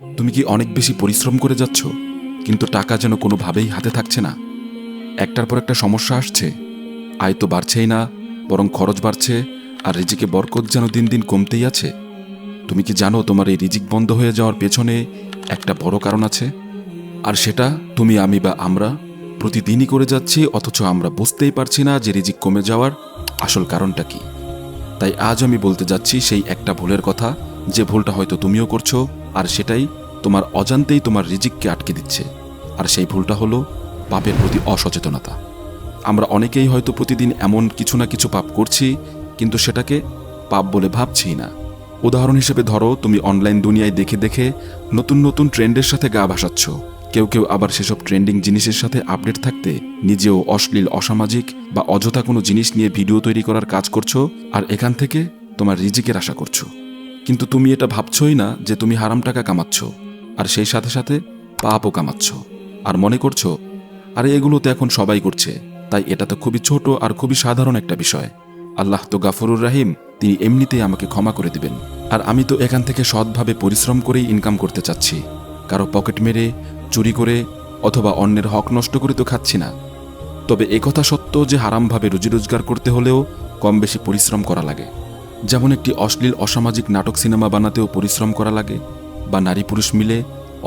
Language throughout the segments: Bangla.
তুমি কি অনেক বেশি পরিশ্রম করে যাচ্ছ? কিন্তু টাকা যেন কোনোভাবেই হাতে থাকছে না। একটার পর একটা সমস্যা আসছে। আয় তো বাড়ছেই না, বরং খরচ বাড়ছে, আর রিজিকে বরকত যেন দিন দিন কমতেই আছে। তুমি কি জানো তোমার এই রিজিক বন্ধ হয়ে যাওয়ার পেছনে একটা বড় কারণ আছে? আর সেটা, তুমি, আমি বা আমরা প্রতিদিনই করে যাচ্ছি, অথচ আমরা বুঝতেই পারছি না যে রিজিক কমে যাওয়ার আসল কারণটা কি। তাই আজ আমি বলতে যাচ্ছি সেই একটা ভুলের কথা, যে ভুলটা হয়তো তুমিও করছ আর সেটাই তোমার অজান্তেই তোমার রিজিককে আটকে দিচ্ছে। আর সেই ভুলটা হলো পাপের প্রতি অসচেতনতা। আমরা অনেকেই হয়তো প্রতিদিন এমন কিছু না কিছু পাপ করছি, কিন্তু সেটাকে পাপ বলে ভাবছি না। উদাহরণ হিসেবে ধরো, তুমি অনলাইন দুনিয়ায় দেখে দেখে নতুন নতুন ট্রেন্ডের সাথে গা ভাসাচ্ছ। কেউ কেউ আবার সেসব ট্রেন্ডিং জিনিসের সাথে আপডেট থাকতে নিজেও অশ্লীল, অসামাজিক বা অযথা কোনো জিনিস নিয়ে ভিডিও তৈরি করার কাজ করছ, আর এখান থেকে তোমার রিজিকের আশা করছ। কিন্তু তুমি এটা ভাবছই না যে তুমি হারাম টাকা কামাচ্ছ, আর সেই সাথে সাথে পাপও কামাচ্ছ। আর মনে করছ, আরে এগুলো তো এখন সবাই করছে, তাই এটা তো খুবই ছোট আর খুবই সাধারণ একটা বিষয়। আল্লাহ তো গাফরুর রাহিম, তিনি এমনিতেই আমাকে ক্ষমা করে দিবেন। আর আমি তো এখান থেকে সৎভাবে পরিশ্রম করেই ইনকাম করতে চাচ্ছি। কারও পকেট মেরে, চুরি করে, অথবা অন্যের হক নষ্ট করে তো খাচ্ছি না। তবে একথা সত্য যে হারামভাবে রুজি রোজগার করতে হলেও কম বেশি পরিশ্রম করা লাগে। যেমন একটি অশ্লীল অসামাজিক নাটক সিনেমা বানাতেও পরিশ্রম করা লাগে, বা নারী পুরুষ মিলে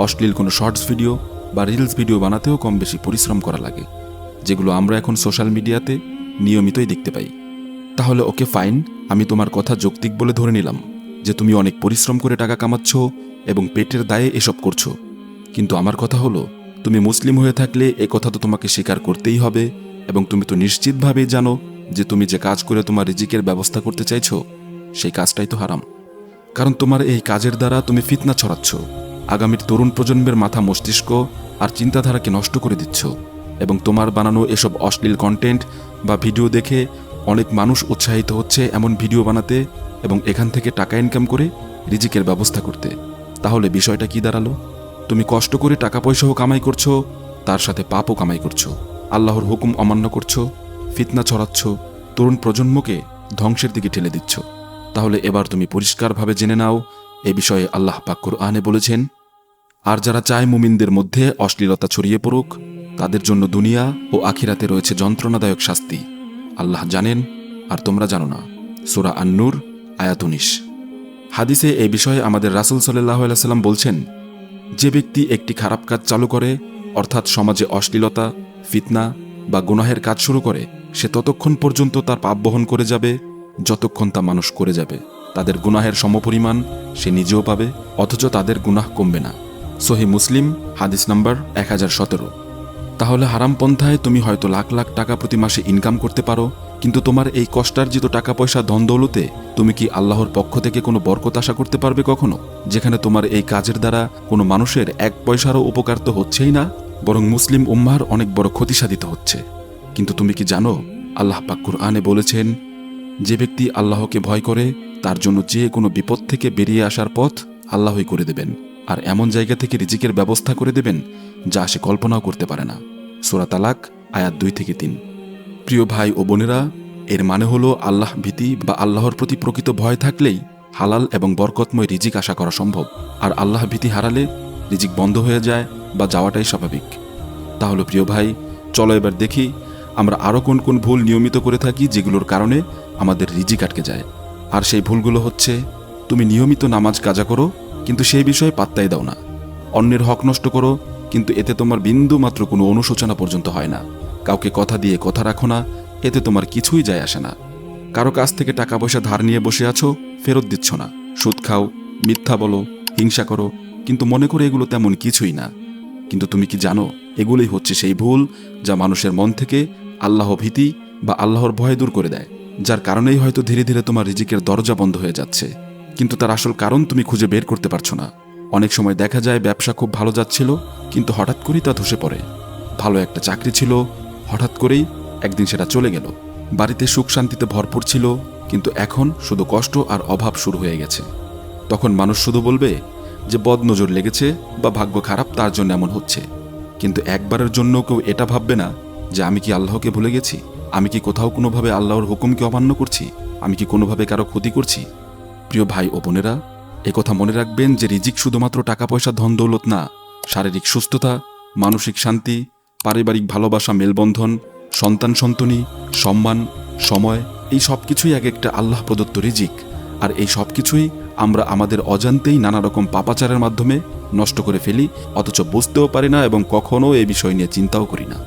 অশ্লীল কোনো শর্টস ভিডিও বা রিলস ভিডিও বানাতেও কম বেশি পরিশ্রম করা লাগে, যেগুলো আমরা এখন সোশ্যাল মিডিয়াতে নিয়মিতই দেখতে পাই। তাহলে ওকে ফাইন, আমি তোমার কথা যৌক্তিক বলে ধরে নিলাম যে তুমি অনেক পরিশ্রম করে টাকা কামাচ্ছ এবং পেটের দায়ে এসব করছ। কিন্তু আমার কথা হলো, তুমি মুসলিম হয়ে থাকলে এ কথা তো তোমাকে স্বীকার করতেই হবে এবং তুমি তো নিশ্চিতভাবেই জানো যে তুমি যে কাজ করে তোমার রিজিকের ব্যবস্থা করতে চাইছো সেই কাজটাই তো হারাম। কারণ তোমার এই কাজের দ্বারা তুমি ফিতনা ছড়াচ্ছ, আগামীর তরুণ প্রজন্মের মাথা মস্তিষ্ক আর চিন্তাধারাকে নষ্ট করে দিচ্ছ এবং তোমার বানানো এসব অশ্লীল কন্টেন্ট বা ভিডিও দেখে অনেক মানুষ উৎসাহিত হচ্ছে এমন ভিডিও বানাতে এবং এখান থেকে টাকা ইনকাম করে রিজিকের ব্যবস্থা করতে। তাহলে বিষয়টা কি দাঁড়াল? তুমি কষ্ট করে টাকা পয়সাও কামাই করছ, তার সাথে পাপও কামাই করছ। আল্লাহর হুকুম অমান্য করছ, ফিতনা ছড়াচ্ছ, তরুণ প্রজন্মকে ধ্বংসের দিকে ঠেলে দিচ্ছ। তাহলে এবার তুমি পরিষ্কারভাবে জেনে নাও, এ বিষয়ে আল্লাহ পাক্কুর আনে বলেছেন, আর যারা চায় মুমিনদের মধ্যে অশ্লীলতা ছড়িয়ে পড়ুক, তাদের জন্য দুনিয়া ও আখিরাতে রয়েছে যন্ত্রণাদায়ক শাস্তি। আল্লাহ জানেন, আর তোমরা জানো না। সুরা আন্নুর আয়াতুনিস হাদিসে এই বিষয়ে আমাদের রাসুল সাল্লাহ সাল্লাম বলছেন, যে ব্যক্তি একটি খারাপ কাজ চালু করে, অর্থাৎ সমাজে অশ্লীলতা, ফিতনা বা গুনাহের কাজ শুরু করে, সে ততক্ষণ পর্যন্ত তার পাপ বহন করে যাবে যতক্ষণ তা মানুষ করে যাবে, তাদের গুনাহের সমপরিমাণ সে নিজেও পাবে, অথচ তাদের গুনাহ কমবে না। সহি মুসলিম, হাদিস নাম্বার এক হাজার সতেরো। তাহলে হারাম পন্থায় তুমি হয়তো লাখ লাখ টাকা প্রতি মাসে ইনকাম করতে পারো, কিন্তু তোমার এই কষ্টার্জিত টাকা পয়সা ধন দৌলতে তুমি কি আল্লাহর পক্ষ থেকে কোনো বরকত আশা করতে পারবে কখনো, যেখানে তোমার এই কাজের দ্বারা কোনো মানুষের এক পয়সারও উপকার তো হচ্ছেই না? বরং মুসলিম উম্মার অনেক বড় ক্ষতি সাধিত হচ্ছে। কিন্তু তুমি কি জানো, আল্লাহ পাক্কুর আনে বলেছেন যে ব্যক্তি আল্লাহকে ভয় করে, তার জন্য যে কোনো বিপদ থেকে বেরিয়ে আসার পথ আল্লাহই করে দেবেন। আর এমন জায়গা থেকে রিজিকের ব্যবস্থা করে দেবেন, যা সে কল্পনাও করতে পারে না। সোরা তালাক, আয়াত দুই থেকে তিন। প্রিয় ভাই ও বোনেরা, এর মানে হলো আল্লাহ ভীতি বা আল্লাহর প্রতি প্রকৃত ভয় থাকলেই হালাল এবং বরকতময় রিজিক আশা করা সম্ভব। আর আল্লাহ ভীতি হারালে রিজিক বন্ধ হয়ে যায় বা যাওয়াটাই স্বাভাবিক। তাহলে প্রিয় ভাই, চলো এবার দেখি আমরা আরও কোন কোন ভুল নিয়মিত করে থাকি যেগুলোর কারণে আমাদের রিজিক আটকে যায়। আর সেই ভুলগুলো হচ্ছে, তুমি নিয়মিত নামাজ কাজা করো, কিন্তু সেই বিষয়ে পাত্তাই দাও না। অন্যের হক নষ্ট করো, কিন্তু এতে তোমার বিন্দু মাত্র কোনো অনুশোচনা পর্যন্ত হয় না। কাউকে কথা দিয়ে কথা রাখো না, এতে তোমার কিছুই যায় আসে না। কারও কাছ থেকে টাকা পয়সা ধার নিয়ে বসে আছো, ফেরত দিচ্ছ না। সুদ খাও, মিথ্যা বলো, হিংসা করো, কিন্তু মনে করে এগুলো তেমন কিছুই না। কিন্তু তুমি কি জানো, এগুলোই হচ্ছে সেই ভুল যা মানুষের মন থেকে আল্লাহ ভীতি বা আল্লাহর ভয় দূর করে দেয়, যার কারণেই হয়তো ধীরে ধীরে তোমার রিজিকের দরজা বন্ধ হয়ে যাচ্ছে। কিন্তু তার আসল কারণ তুমি খুঁজে বের করতে পারছ না। অনেক সময় দেখা যায় ব্যবসা খুব ভালো যাচ্ছিল, কিন্তু হঠাৎ করেই তা ধসে পড়ে। ভালো একটা চাকরি ছিল, হঠাৎ করেই একদিন সেটা চলে গেল। বাড়িতে সুখ শান্তিতে ভরপুর ছিল, কিন্তু এখন শুধু কষ্ট আর অভাব শুরু হয়ে গেছে। তখন মানুষ শুধু বলবে যে বদনজর লেগেছে বা ভাগ্য খারাপ তার জন্য এমন হচ্ছে। কিন্তু একবারের জন্য কেউ এটা ভাববে না যে আমি কি আল্লাহকে ভুলে গেছি? আমি কি কোথাও কোনোভাবে আল্লাহর হুকুমকে অমান্য করছি? আমি কি কোনোভাবে কারও ক্ষতি করছি? প্রিয় ভাই ও বোনেরা কথা মনে রাখবেন যে রিজিক শুধুমাত্র টাকা পয়সা ধন দৌলত না, শারীরিক সুস্থতা, মানসিক শান্তি, পারিবারিক ভালোবাসা, মেলবন্ধন, সন্তান সন্তনি সম্মান, সময়, এই সব কিছুই এক একটা আল্লাহ প্রদত্ত রিজিক। আর এই সব কিছুই আমরা আমাদের অজান্তেই নানা রকম পাপাচারের মাধ্যমে নষ্ট করে ফেলি, অথচ বুঝতেও পারি না এবং কখনো এই বিষয় নিয়ে চিন্তাও করি না।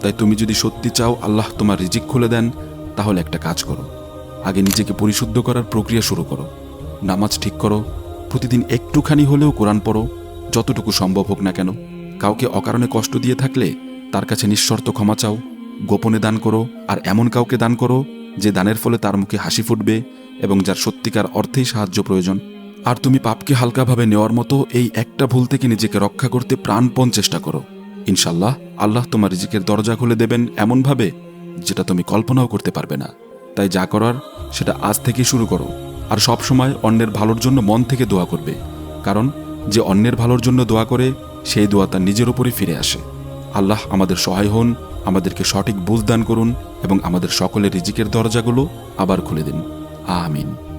তাই তুমি যদি সত্যি চাও আল্লাহ তোমার রিজিক খুলে দেন, তাহলে একটা কাজ করো। আগে নিজেকে পরিশুদ্ধ করার প্রক্রিয়া শুরু করো। নামাজ ঠিক করো। প্রতিদিন একটুখানি হলেও কোরআন পড়ো, যতটুকু সম্ভব হোক না কেন। কাউকে অকারণে কষ্ট দিয়ে থাকলে তার কাছে নিঃশর্ত ক্ষমা চাও, গোপনে দান করো, আর এমন কাউকে দান করো যে দানের ফলে তার মুখে হাসি ফুটবে এবং যার সত্যিকার অর্থেই সাহায্য প্রয়োজন। আর তুমি পাপকে হালকাভাবে নেওয়ার মতো এই একটা ভুল থেকে নিজেকে রক্ষা করতে প্রাণপণ চেষ্টা করো। ইনশাল্লাহ আল্লাহ তোমার রিজিকের দরজা খুলে দেবেন এমনভাবে যেটা তুমি কল্পনাও করতে পারবে না। তাই যা করার, সেটা আজ থেকেই শুরু করো। আর সব সময় অন্যের ভালোর জন্য মন থেকে দোয়া করবে। কারণ, যে অন্যের ভালোর জন্য দোয়া করে, সেই দোয়া তার নিজের উপরই ফিরে আসে। আল্লাহ আমাদের সহায় হন, আমাদেরকে সঠিক বুঝ দান করুন এবং আমাদের সকলের রিজিকের দরজাগুলো আবার খুলে দিন। আমিন।